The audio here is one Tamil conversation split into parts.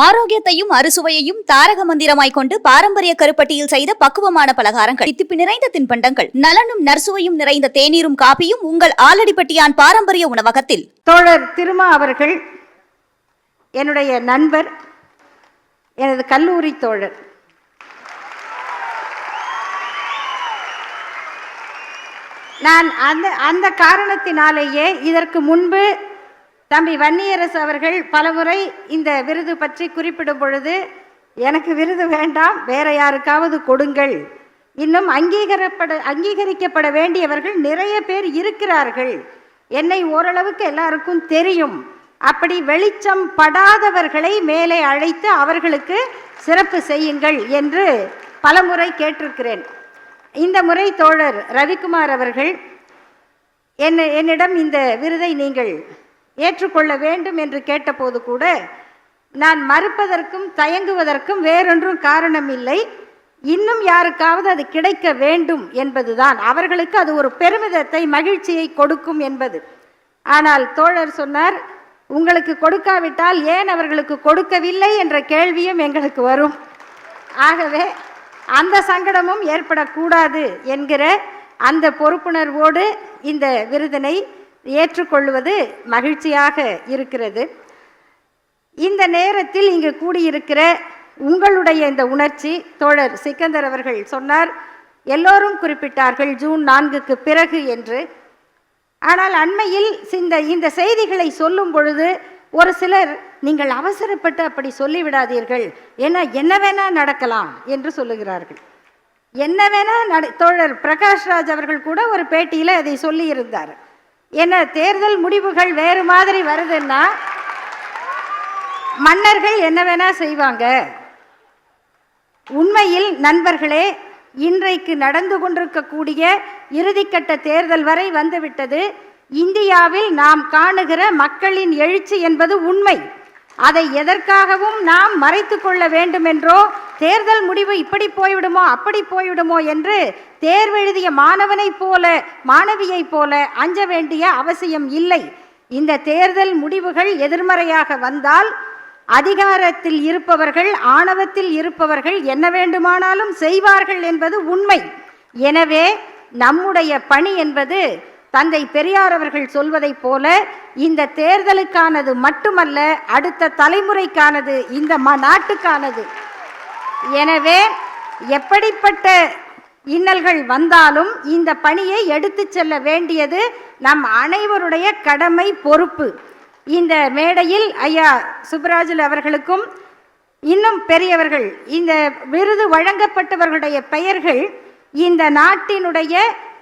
ஆரோக்கியத்தையும் அறுசுவையையும் தாரக மந்திரமாய் கொண்டு பாரம்பரிய கருப்பட்டியில் செய்த பக்குவமான பலகாரங்கள். தித்திப்பு நிறைந்த தின்பண்டங்கள். நலனும் நர்சுவையும் நிறைந்த தேநீரும் காப்பியும் உங்கள் ஆலடிப்பட்டியான் பாரம்பரிய உணவகத்தில். தோழர் திருமா அவர்கள் என்னுடைய நண்பர் எனது கல்லூரி தோழர். நான் அந்த அந்த காரணத்தினாலேயே இதற்கு முன்பு தம்பி வன்னியரசு அவர்கள் பலமுறை இந்த விருது பற்றி குறிப்பிடும் பொழுது எனக்கு விருது வேண்டாம் வேற யாருக்காவது கொடுங்கள். இன்னும் அங்கீகரப்பட அங்கீகரிக்கப்பட வேண்டியவர்கள் நிறைய பேர் இருக்கிறார்கள். என்னை ஓரளவுக்கு எல்லாருக்கும் தெரியும். அப்படி வெளிச்சம் படாதவர்களை மேலே அழைத்து அவர்களுக்கு சிறப்பு செய்யுங்கள் என்று பலமுறை கேட்டிருக்கிறேன். இந்த முறை தோழர் ரவிக்குமார் அவர்கள் என்ன என்னிடம் இந்த விருதை நீங்கள் ஏற்றுக்கொள்ள வேண்டும் என்று கேட்டபோது கூட நான் மறுப்பதற்கும் தயங்குவதற்கும் வேறொன்றும் காரணம் இல்லை இன்னும் யாருக்காவது அது கிடைக்க வேண்டும் என்பதுதான். அவர்களுக்கு அது ஒரு பெருமிதத்தை மகிழ்ச்சியை கொடுக்கும் என்பது. ஆனால் தோழர் சொன்னார் உங்களுக்கு கொடுக்காவிட்டால் ஏன் அவர்களுக்கு கொடுக்கவில்லை? என்ற கேள்வியும் எங்களுக்கு வரும். ஆகவே அந்த சங்கடமும் ஏற்படக்கூடாது என்கிற அந்த பொறுப்புணர்வோடு இந்த விருதினை ஏற்றுக்கொள்வது மகிழ்ச்சியாக இருக்கிறது. இந்த நேரத்தில் இங்கு கூடியிருக்கிற உங்களுடைய இந்த உணர்ச்சி தோழர் சிக்கந்தர் அவர்கள் சொன்னார் எல்லோரும் குறிப்பிட்டார்கள் ஜூன் நான்குக்கு பிறகு என்று. ஆனால் அண்மையில் இந்த இந்த செய்திகளை சொல்லும் பொழுது ஒரு சிலர் நீங்கள் அவசரப்பட்டு அப்படி சொல்லிவிடாதீர்கள். ஏன்னா என்ன வேணா நடக்கலாம் என்று சொல்லுகிறார்கள். என்ன வேணா நட தோழர் பிரகாஷ்ராஜ் அவர்கள் கூட ஒரு பேட்டியில் அதை சொல்லியிருந்தார். என்ன தேர்தல் முடிவுகள் வேறு மாதிரி வருதுன்னா மன்னர்கள் என்ன வேணா செய்வாங்க. உண்மையில் நண்பர்களே இன்றைக்கு நடந்து கொண்டிருக்கக்கூடிய இறுதிக்கட்ட தேர்தல் வரை வந்துவிட்டது. இந்தியாவில் நாம் காணுகிற மக்களின் எழுச்சி என்பது உண்மை. அதை எதற்காகவும் நாம் மறைத்து கொள்ள வேண்டும் என்றோ தேர்தல் முடிவு இப்படி போய்விடுமோ அப்படி போய்விடுமோ என்று தேர்வெழுதிய மாணவனைப் போல மாணவியைப் போல அஞ்ச வேண்டிய அவசியம் இல்லை. இந்த தேர்தல் முடிவுகள் எதிர்மறையாக வந்தால் அதிகாரத்தில் இருப்பவர்கள் ஆணவத்தில் இருப்பவர்கள் என்ன வேண்டுமானாலும் செய்வார்கள் என்பது உண்மை. எனவே நம்முடைய பணி என்பது தந்தை பெரியார் அவர்கள் சொல்வதைப் போல இந்த தேர்தலுக்கானது மட்டுமல்ல அடுத்த தலைமுறைக்கானது இந்த ம நாட்டுக்கானது. எனவே எப்படிப்பட்ட இன்னல்கள் வந்தாலும் இந்த பணியை எடுத்து செல்ல வேண்டியது நம் அனைவருடைய கடமை பொறுப்பு. இந்த மேடையில் ஐயா சுப்ராஜுல் அவர்களுக்கும் இன்னும் பெரியவர்கள் இந்த விருது வழங்கப்பட்டவர்களுடைய பெயர்கள் இந்த நாட்டினுடைய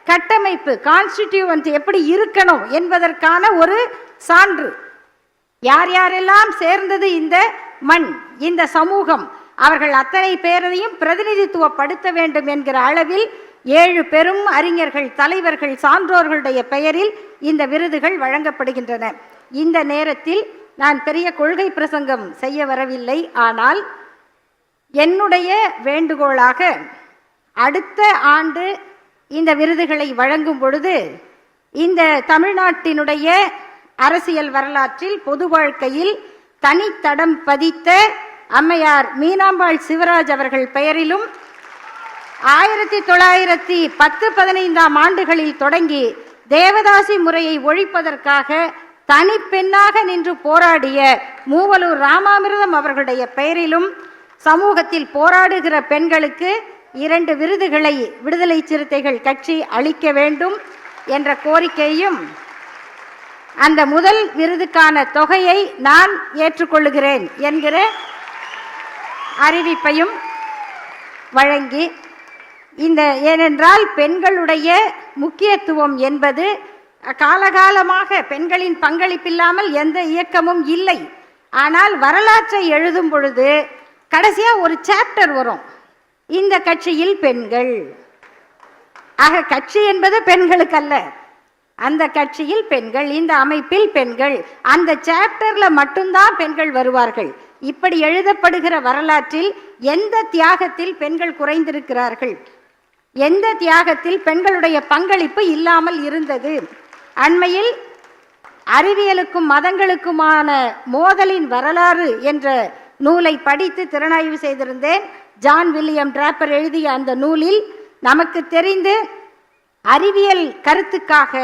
கட்டமைப்பு கான்ஸ்டிடியூவன்ட் எப்படி இருக்கணும் என்பதற்கான ஒரு சான்று. யார் யாரெல்லாம் சேர்ந்தது இந்த மண் இந்த சமூகம் அவர்கள் அத்தனை பேரையும் பிரதிநிதித்துவப்படுத்த வேண்டும் என்கிற அளவில் ஏழு பெரும் அறிஞர்கள் தலைவர்கள் சான்றோர்களுடைய பெயரில் இந்த விருதுகள் வழங்கப்படுகின்றன. இந்த நேரத்தில் நான் பெரிய கொள்கை பிரசங்கம் செய்ய வரவில்லை ஆனால் என்னுடைய வேண்டுகோளாக அடுத்த ஆண்டு இந்த விருதுகளை வழங்கும் பொழுது இந்த தமிழ்நாட்டினுடைய அரசியல் வரலாற்றில் பொது வாழ்க்கையில் தனித்தடம் பதித்த அம்மையார் மீனாம்பாள் சிவராஜ் அவர்கள் பெயரிலும் ஆயிரத்தி தொள்ளாயிரத்தி பத்து பதினைந்தாம் ஆண்டுகளில் தொடங்கி தேவதாசி முறையை ஒழிப்பதற்காக தனிப்பெண்ணாக நின்று போராடிய மூவலூர் ராமாமிர்தம் அவர்களுடைய பெயரிலும் சமூகத்தில் போராடுகிற பெண்களுக்கு இரண்டு விருதுகளை விடுதலை சிறுத்தைகள் கட்சி அளிக்க வேண்டும் என்ற கோரிக்கையும் அந்த முதல் விருதுக்கான தொகையை நான் ஏற்றுக்கொள்கிறேன் என்கிற அறிவிப்பையும் வழங்கி இந்த ஏனென்றால் பெண்களுடைய முக்கியத்துவம் என்பது காலகாலமாக பெண்களின் பங்களிப்பில்லாமல் எந்த இயக்கமும் இல்லை. ஆனால் வரலாற்றை எழுதும் பொழுது கடைசியாக ஒரு சாப்டர் வரும். இந்த கட்சியில் பெண்கள். ஆக கட்சி என்பது பெண்களுக்கு அல்ல அந்த கட்சியில் பெண்கள் இந்த அமைப்பில் பெண்கள். அந்த சாப்டர்ல மட்டும்தான் பெண்கள் வருவார்கள். இப்படி எழுதப்படுகிற வரலாற்றில் எந்த தியாகத்தில் பெண்கள் குறைந்திருக்கிறார்கள்? எந்த தியாகத்தில் பெண்களுடைய பங்களிப்பு இல்லாமல் இருந்தது? அண்மையில் அறிவியலுக்கும் மதங்களுக்குமான மோதலின் வரலாறு என்ற நூலை படித்து திறனாய்வு செய்திருந்தேன். ஜான் வில்லியம் டிராப்பர் எழுதிய அந்த நூலில் நமக்கு தெரிந்து அறிவியல் கருத்துக்காக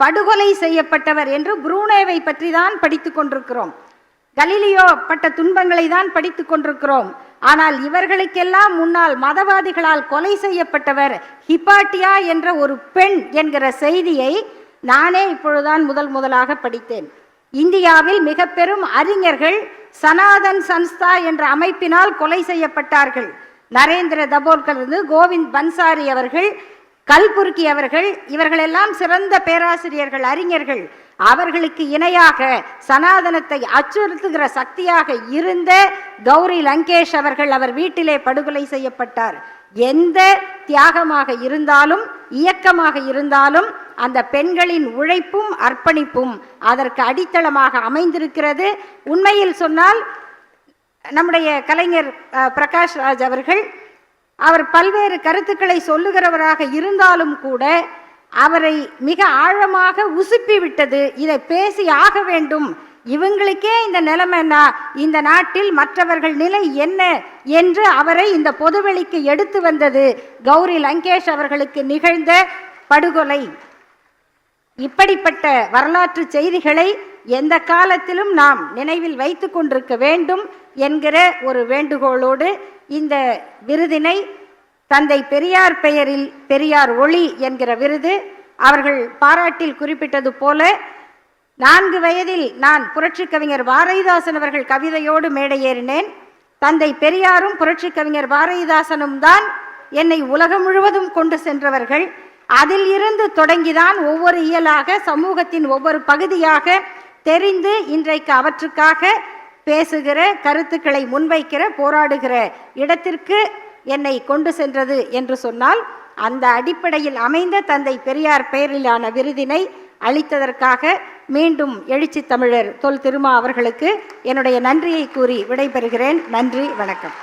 படுகொலை செய்யப்பட்டவர் என்று புரூனேவை பற்றி தான் படித்து கொண்டிருக்கிறோம். கலீலியோ பட்ட துன்பங்களை தான் படித்து கொண்டிருக்கிறோம். ஆனால் இவர்களுக்கெல்லாம் முன்னால் மதவாதிகளால் கொலை செய்யப்பட்டவர் ஹிப்பாட்டியா என்ற ஒரு பெண் என்கிற செய்தியை நானே இப்பொழுதுதான் முதல் முதலாக படித்தேன். இந்தியாவில் மிக பெரும் அறிஞர்கள் சனாதன் சன்ஸ்தா என்ற அமைப்பினால் கொலை செய்யப்பட்டார்கள். நரேந்திர தபோல்கர் இருந்து கோவிந்த் பன்சாரி அவர்கள் கல்புர்கி அவர்கள் இவர்களெல்லாம் சிறந்த பேராசிரியர்கள் அறிஞர்கள். அவர்களுக்கு இணையாக சனாதனத்தை அச்சுறுத்துகிற சக்தியாக இருந்த கௌரி லங்கேஷ் அவர்கள் அவர் வீட்டிலே படுகொலை செய்யப்பட்டார். எந்த தியாகமாக இருந்தாலும் இயக்கமாக இருந்தாலும் அந்த பெண்களின் உழைப்பும் அர்ப்பணிப்பும் அதற்கு அடித்தளமாக அமைந்திருக்கிறது. உண்மையில் சொன்னால் நம்முடைய கலைஞர் பிரகாஷ் ராஜ் அவர்கள் அவர் பல்வேறு கருத்துக்களை சொல்லுகிறவராக இருந்தாலும் கூட அவரை மிக ஆழமாக உசுப்பி விட்டது இதை பேசி ஆக வேண்டும் இவங்களுக்கே இந்த நிலைமைன்னா இந்த நாட்டில் மற்றவர்கள் நிலை என்ன என்று அவரை இந்த பொதுவெளிக்கு எடுத்து வந்தது கௌரி லங்கேஷ் அவர்களுக்கு நிகழ்ந்த படுகொலை. இப்படிப்பட்ட வரலாற்று செய்திகளை எந்த காலத்திலும் நாம் நினைவில் வைத்து கொண்டிருக்க வேண்டும் என்கிற ஒரு வேண்டுகோளோடு இந்த விருதினை தந்தை பெரியார் பெயரில் பெரியார் ஒளி என்கிற விருது அவர்கள் பாராட்டில் குறிப்பிட்டது போல நான்கு வயதில் நான் புரட்சி கவிஞர் பாரதிதாசன் அவர்கள் கவிதையோடு மேடையேறினேன். தந்தை பெரியாரும் புரட்சி கவிஞர் பாரதிதாசனும் தான் என்னை உலகம் முழுவதும் கொண்டு சென்றவர்கள். அதில் இருந்து தொடங்கிதான் ஒவ்வொரு இயலாக சமூகத்தின் ஒவ்வொரு பகுதியாக தெரிந்து இன்றைக்கு அவற்றுக்காக பேசுகிற கருத்துக்களை முன்வைக்கிற போராடுகிற இடத்திற்கு என்னை கொண்டு சென்றது என்று சொன்னால் அந்த அடிப்படையில் அமைந்த தந்தை பெரியார் பெயரிலான விருதினை அளித்ததற்காக மீண்டும் எழுச்சி தமிழர் தொல் திருமா அவர்களுக்கு என்னுடைய நன்றியை கூறி விடைபெறுகிறேன். நன்றி வணக்கம்.